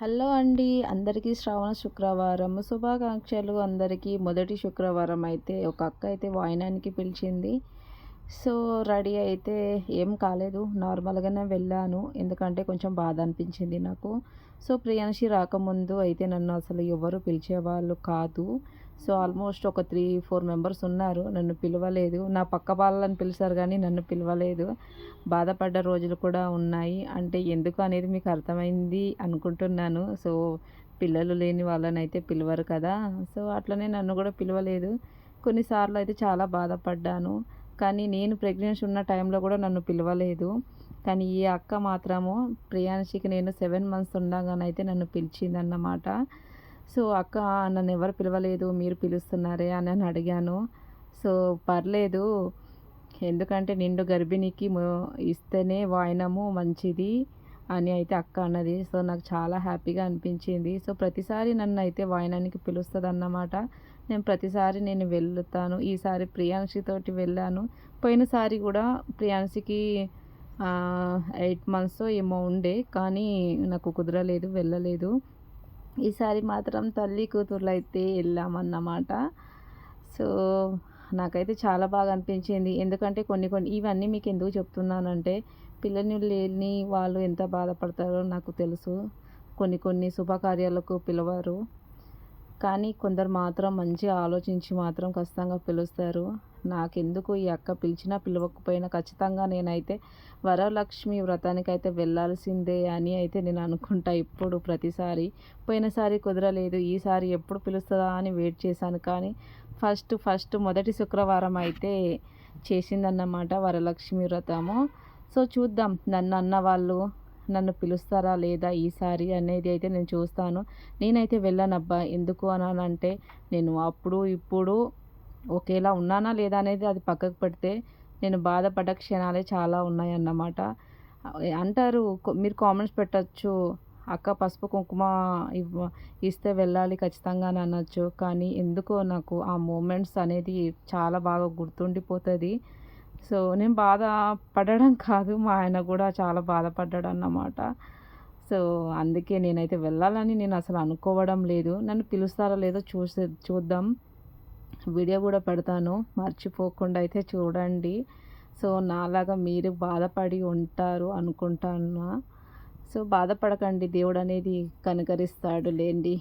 Hello అండి. అందరికీ శ్రావణ శుక్రవారం. శుభాకాంక్షలు అందరికీ. మొదటి శుక్రవారం అయితే ఒక అక్క అయితే వాయినానికి పిలిచింది. సో రెడీ అయితే ఏం కాలేదు. నార్మల్గానే వెళ్ళాను. ఎందుకంటే కొంచెం బాధ అనిపించింది నాకు. సో ప్రియాన్షి రాకముందు అయితే నన్ను అసలు ఎవరు పిలిచేవాళ్ళు కాదు. సో ఆల్మోస్ట్ ఒక త్రీ ఫోర్ మెంబర్స్ ఉన్నారు. నన్ను పిలవలేదు. నా పక్క వాళ్ళని పిలిచారు కానీ నన్ను పిలవలేదు. బాధపడ్డ రోజులు కూడా ఉన్నాయి. అంటే ఎందుకు అనేది మీకు అర్థమైంది అనుకుంటున్నాను. సో పిల్లలు లేని వాళ్ళని అయితే పిలవరు కదా. సో అట్లనే నన్ను కూడా పిలవలేదు. కొన్నిసార్లు అయితే చాలా బాధపడ్డాను. కానీ నేను ప్రెగ్నెన్సీ ఉన్న టైంలో కూడా నన్ను పిలవలేదు. కానీ ఈ అక్క మాత్రము ప్రియాన్షికి నేను సెవెన్ మంత్స్ ఉండగానైతే నన్ను పిలిచిందన్నమాట. సో అక్క నన్ను ఎవరు పిలవలేదు మీరు పిలుస్తున్నారే అని అని అడిగాను. సో పర్లేదు. ఎందుకంటే నిండు గర్భిణికి ఇస్తేనే వాయినము మంచిది అని అయితే అక్క అన్నది. సో నాకు చాలా హ్యాపీగా అనిపించింది. సో ప్రతిసారి నన్ను అయితే వాయినానికి పిలుస్తుంది అన్నమాట నేను ప్రతిసారి నేను వెళ్తాను. ఈసారి ప్రియాంశితోటి వెళ్ళాను. పోయినసారి కూడా ప్రియాంశికి ఎయిట్ మంత్స్ ఏమో ఉండే. కానీ నాకు కుదరలేదు వెళ్ళలేదు. ఈసారి మాత్రం తల్లి కూతుర్లు అయితే వెళ్ళామన్నమాట సో నాకైతే చాలా బాగా అనిపించింది. ఎందుకంటే కొన్ని కొన్ని ఇవన్నీ మీకు ఎందుకు చెప్తున్నానంటే పిల్లని లేని వాళ్ళు ఎంత బాధపడతారో నాకు తెలుసు. కొన్ని కొన్ని శుభకార్యాలకు పిలవరు. కానీ కొందరు మాత్రం మంచిగా ఆలోచించి మాత్రం ఖచ్చితంగా పిలుస్తారు. నాకెందుకు ఈ అక్క పిలిచినా పిలవకపోయినా ఖచ్చితంగా నేనైతే వరలక్ష్మి వ్రతానికి అయితే వెళ్ళాల్సిందే అని అయితే నేను అనుకుంటా ఇప్పుడు ప్రతిసారి. పోయినసారి కుదరలేదు ఈసారి ఎప్పుడు పిలుస్తుందా అని వెయిట్ చేశాను. కానీ ఫస్ట్ ఫస్ట్ మొదటి శుక్రవారం అయితే చేసిందన్నమాట వరలక్ష్మి వ్రతము. సో చూద్దాం. నన్ను అన్న వాళ్ళు నన్ను పిలుస్తారా లేదా ఈసారి అనేది అయితే నేను చూస్తాను. నేనైతే వెళ్ళానబ్బా ఎందుకు అనంటే నేను అప్పుడు ఇప్పుడు ఒకేలా ఉన్నానా లేదా అనేది అది పక్కకు పెడితే నేను బాధపడ్డ క్షణాలే చాలా ఉన్నాయన్నమాట. అంటారు మీరు కామెంట్స్ పెట్టచ్చు అక్క పసుపు కుంకుమ ఇవ్వ ఇస్తే వెళ్ళాలి ఖచ్చితంగా అని అనొచ్చు. కానీ ఎందుకో నాకు ఆ మూమెంట్స్ అనేది చాలా బాగా గుర్తుండిపోతుంది. సో నేను బాధ పడడం కాదు మా ఆయన కూడా చాలా బాధపడ్డాడు అన్నమాట సో అందుకే నేనైతే వెళ్ళాలని నేను అసలు అనుకోవడం లేదు. నన్ను పిలుస్తారో లేదో చూసే చూద్దాం. వీడియో కూడా పెడతాను మర్చిపోకుండా అయితే చూడండి. సో నాలాగా మీరు బాధపడి ఉంటారు అనుకుంటాను? సో బాధపడకండి దేవుడు అనేది కనుకరిస్తాడు లేండి.